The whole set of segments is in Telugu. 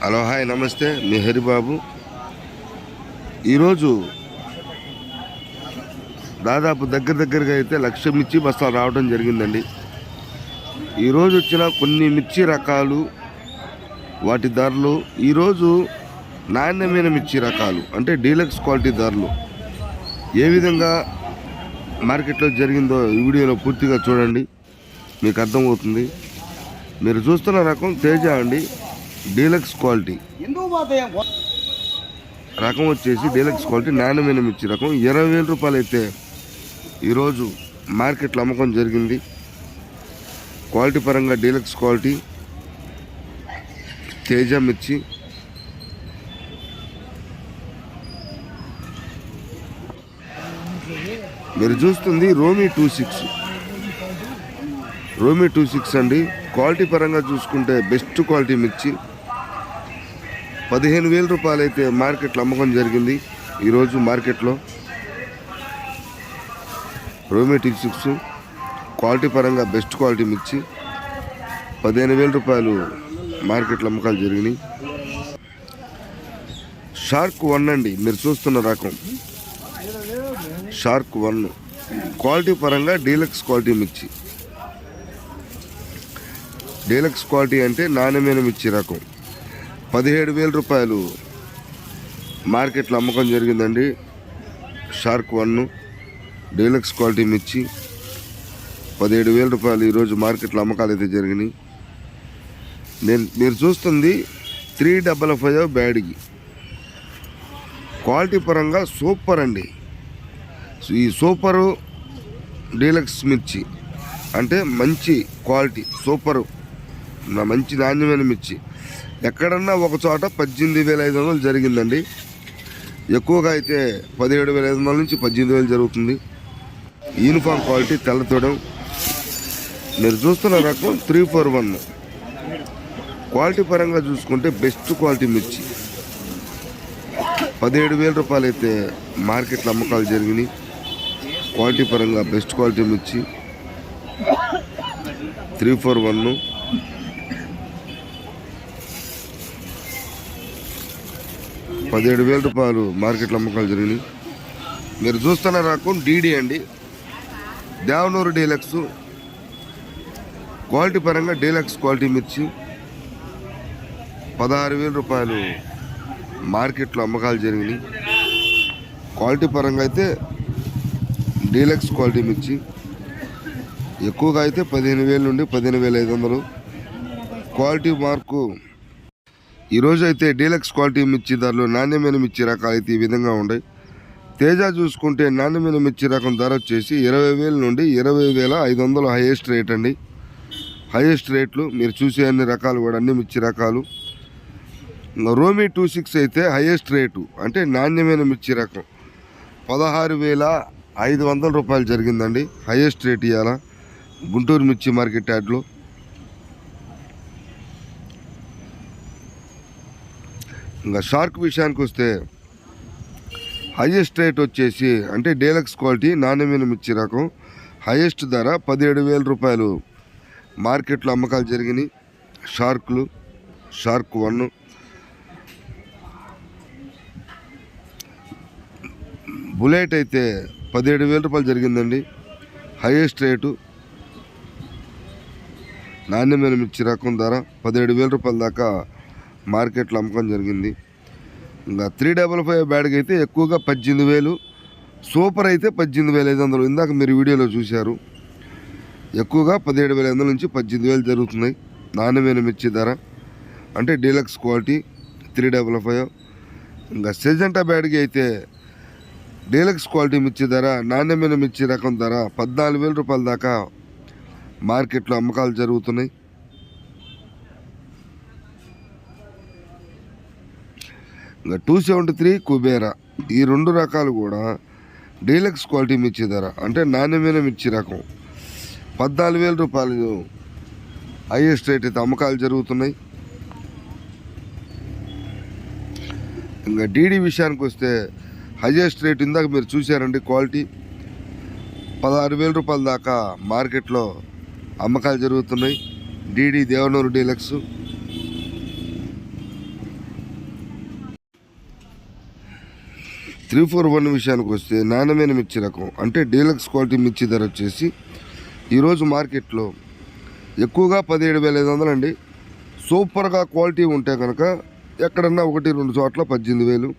హలో హాయ్ నమస్తే. మీ హరిబాబు. ఈరోజు దాదాపు దగ్గర దగ్గరగా అయితే లక్ష మిర్చి బస్తాలు రావడం జరిగిందండి. ఈరోజు వచ్చిన కొన్ని మిర్చి రకాలు వాటి ధరలు ఈరోజు నాణ్యమైన మిర్చి రకాలు అంటే డీలక్స్ క్వాలిటీ ధరలు ఏ విధంగా మార్కెట్లో జరిగిందో ఈ వీడియోలో పూర్తిగా చూడండి. మీకు అర్థమవుతుంది. మీరు చూస్తున్న రకం తేజ అండి. Deluxe quality. రకం వచ్చేసి డీలక్స్ క్వాలిటీ నాణ్యమైన మిర్చి రకం. ఇరవై వేల రూపాయలు అయితే ఈరోజు మార్కెట్లో అమ్మకం జరిగింది. క్వాలిటీ పరంగా డీలక్స్ క్వాలిటీ తేజ మిర్చి. మీరు చూస్తుంది రోమీ టూ సిక్స్. రోమీ టూ సిక్స్ అండి. క్వాలిటీ పరంగా చూసుకుంటే బెస్ట్ క్వాలిటీ మిర్చి. పదిహేను వేల రూపాయలు అయితే మార్కెట్లో అమ్మకం జరిగింది. ఈరోజు మార్కెట్లో రోమేటిక్ సిక్స్ క్వాలిటీ పరంగా బెస్ట్ క్వాలిటీ మిర్చి పదిహేను వేల రూపాయలు మార్కెట్లో అమ్మకాలు జరిగినాయి. షార్క్ వన్ అండి మీరు చూస్తున్న రకం. Shark one. క్వాలిటీ పరంగా డీలక్స్ క్వాలిటీ మిర్చి. డీలక్స్ క్వాలిటీ అంటే నాణ్యమైన మిర్చి రకం. పదిహేడు వేల రూపాయలు మార్కెట్లో అమ్మకం జరిగిందండి. షార్క్ వన్ డీలక్స్ క్వాలిటీ మిర్చి పదిహేడు వేల రూపాయలు ఈరోజు మార్కెట్లో అమ్మకాలు అయితే జరిగినాయి. నేను మీరు చూస్తుంది three double five Byadgi. Quality పరంగా సూపర్ అండి. ఈ సూపరు డీలక్స్ మిర్చి అంటే మంచి క్వాలిటీ సూపరు నా మంచి నాణ్యమైన మిర్చి. ఎక్కడన్నా ఒక చోట పద్దెనిమిది వేల ఐదు వందలు జరిగిందండి. ఎక్కువగా అయితే పదిహేడు వేల ఐదు వందల నుంచి పద్దెనిమిది వేలు జరుగుతుంది. యూనిఫామ్ క్వాలిటీ తెల్లతోడం. మీరు చూస్తున్న రకం త్రీ ఫోర్ వన్. క్వాలిటీ పరంగా చూసుకుంటే బెస్ట్ క్వాలిటీ మిర్చి. పదిహేడు వేల రూపాయలు అయితే మార్కెట్లో అమ్మకాలు జరిగినాయి. క్వాలిటీ పరంగా బెస్ట్ క్వాలిటీ మిర్చి. Three four one. పదిహేడు వేల రూపాయలు మార్కెట్లో అమ్మకాలు జరిగినాయి. మీరు చూస్తున్న అకౌంట్ డీడీ అండి. దేవనూరు డీలక్స్. క్వాలిటీ పరంగా డీలక్స్ క్వాలిటీ మిర్చి పదహారు వేల రూపాయలు మార్కెట్లో అమ్మకాలు జరిగినాయి. క్వాలిటీ పరంగా అయితే డీలక్స్ క్వాలిటీ మిర్చి ఎక్కువగా అయితే పదిహేను వేల నుండి పదిహేను వేల ఐదు వందలు. క్వాలిటీ మార్కు ఈరోజు అయితే డీలక్స్ క్వాలిటీ మిర్చి ధరలు నాణ్యమైన మిర్చి రకాలు అయితే ఈ విధంగా ఉన్నాయి. తేజ చూసుకుంటే నాణ్యమైన మిర్చి రకం ధర వచ్చేసి ఇరవై వేల నుండి ఇరవై వేల ఐదు వందలు హైయెస్ట్ రేట్ అండి. హైయెస్ట్ రేట్లు మీరు చూసే అన్ని రకాలు కూడా అన్ని మిర్చి రకాలు. రోమి రోమీ టూ సిక్స్ అయితే హైయెస్ట్ రేటు అంటే నాణ్యమైన మిర్చి రకం. పదహారు వేల ఐదు వందల రూపాయలు జరిగిందండి హైయెస్ట్ రేట్ ఇవాళ గుంటూరు మిర్చి మార్కెట్ యార్డ్లో ఇంకా షార్క్ విషయానికి వస్తే హైయెస్ట్ రేట్ వచ్చేసి అంటే డీలక్స్ క్వాలిటీ నాణ్యమైన మిర్చి రకం హైయెస్ట్ ధర పదిహేడు వేల రూపాయలు. మార్కెట్లో అమ్మకాలు జరిగినాయి. షార్క్లు షార్క్ వన్. బుల్లెట్ అయితే పదిహేడు వేల రూపాయలు జరిగిందండి. హైయెస్ట్ రేటు నాణ్యమైన మిర్చి రకం ధర పదిహేడు వేల రూపాయల దాకా మార్కెట్లో అమ్మకం జరిగింది. ఇంకా త్రీ డబల్ ఫైవ్ బ్యాడ్కి అయితే ఎక్కువగా పద్దెనిమిది వేలు సూపర్ అయితే పద్దెనిమిది వేల ఐదు వందలు. ఇందాక మీరు వీడియోలో చూశారు. ఎక్కువగా పదిహేడు వేల ఐదు వందల నుంచి పద్దెనిమిది వేలు జరుగుతున్నాయి. నాణ్యమైన మిర్చి ధర. అంటే deluxe quality three double five. ఇంకా సెజెంటా బ్యాడ్కి అయితే డీలక్స్ క్వాలిటీ మిర్చి ధర నాణ్యమైన మిర్చి రకం ధర పద్నాలుగు వేల రూపాయల దాకా మార్కెట్లో అమ్మకాలు జరుగుతున్నాయి. Two seventy three Kubera. ఈ రెండు రకాలు కూడా డీలక్స్ క్వాలిటీ మిర్చి ధర అంటే నాణ్యమైన మిర్చి రకం. పద్నాలుగు వేల రూపాయలు హైయెస్ట్ రేట్ అయితే అమ్మకాలు జరుగుతున్నాయి. ఇంకా డీడీ విషయానికి వస్తే హైయెస్ట్ రేట్ ఇందాక మీరు చూశారండి క్వాలిటీ. పదహారు వేల రూపాయల దాకా మార్కెట్లో అమ్మకాలు జరుగుతున్నాయి. DD Devanur deluxe. Three four one విషయానికి వస్తే నాణ్యమైన మిర్చి రకం అంటే డీలక్స్ క్వాలిటీ మిర్చి ధర వచ్చేసి ఈరోజు మార్కెట్లో ఎక్కువగా పదిహేడు వేల ఐదు వందలు అండి. సూపర్గా క్వాలిటీ ఉంటే కనుక ఎక్కడన్నా ఒకటి రెండు చోట్ల పద్దెనిమిది వేలు.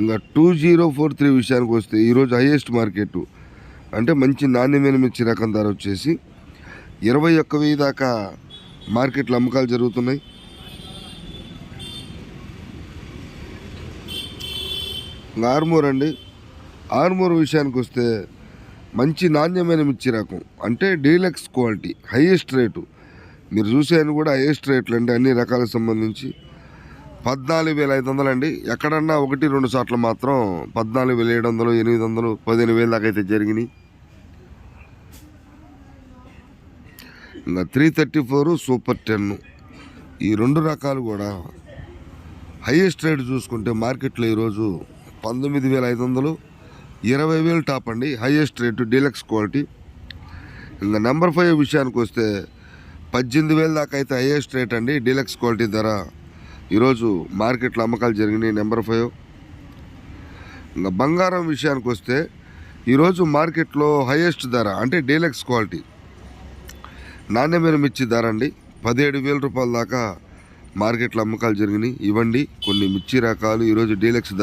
ఇంకా టూ జీరో ఫోర్ త్రీ విషయానికి వస్తే ఈరోజు హైయెస్ట్ మార్కెట్ అంటే మంచి నాణ్యమైన మిర్చి రకం ధర వచ్చేసి ఇరవై ఒక్క వెయ్యి దాకా మార్కెట్లో అమ్మకాలు జరుగుతున్నాయి. ఆర్మూర్ అండి. ఆర్మూర్ విషయానికి వస్తే మంచి నాణ్యమైన మిర్చి రకం. అంటే డీలక్స్ క్వాలిటీ హైయెస్ట్ రేటు. మీరు చూసేయని కూడా హైయెస్ట్ రేట్లు అండి అన్ని రకాలకు సంబంధించి. పద్నాలుగు వేల ఐదు వందలు అండి. ఎక్కడన్నా ఒకటి రెండు చోట్ల మాత్రం పద్నాలుగు వేల ఏడు వందలు ఎనిమిది వందలు పదిహేను వేల దాకా అయితే జరిగినాయి. ఇంకా three thirty four super ten. ఈ రెండు రకాలు కూడా హైయెస్ట్ రేట్ చూసుకుంటే మార్కెట్లో ఈరోజు పంతొమ్మిది వేల ఐదు వందలు ఇరవై వేలు టాప్ అండి హైయెస్ట్ రేటు డీలక్స్ క్వాలిటీ. ఇంకా నెంబర్ ఫైవ్ విషయానికి వస్తే పద్దెనిమిది వేల దాకా అయితే హైయెస్ట్ రేట్ అండి డీలక్స్ క్వాలిటీ ధర. ఈరోజు మార్కెట్లో అమ్మకాలు జరిగినాయి నెంబర్ ఫైవ్. ఇంకా బంగారం విషయానికి వస్తే ఈరోజు మార్కెట్లో హైయెస్ట్ ధర అంటే డీలక్స్ క్వాలిటీ. నాణ్యమైన మిర్చి ధర అండి పదిహేడు వేల రూపాయల దాకా మార్కెట్లో అమ్మకాలు జరిగినాయి ఇవ్వండి కొన్ని మిర్చి రకాలు ఈరోజు డీలక్స్ ధర.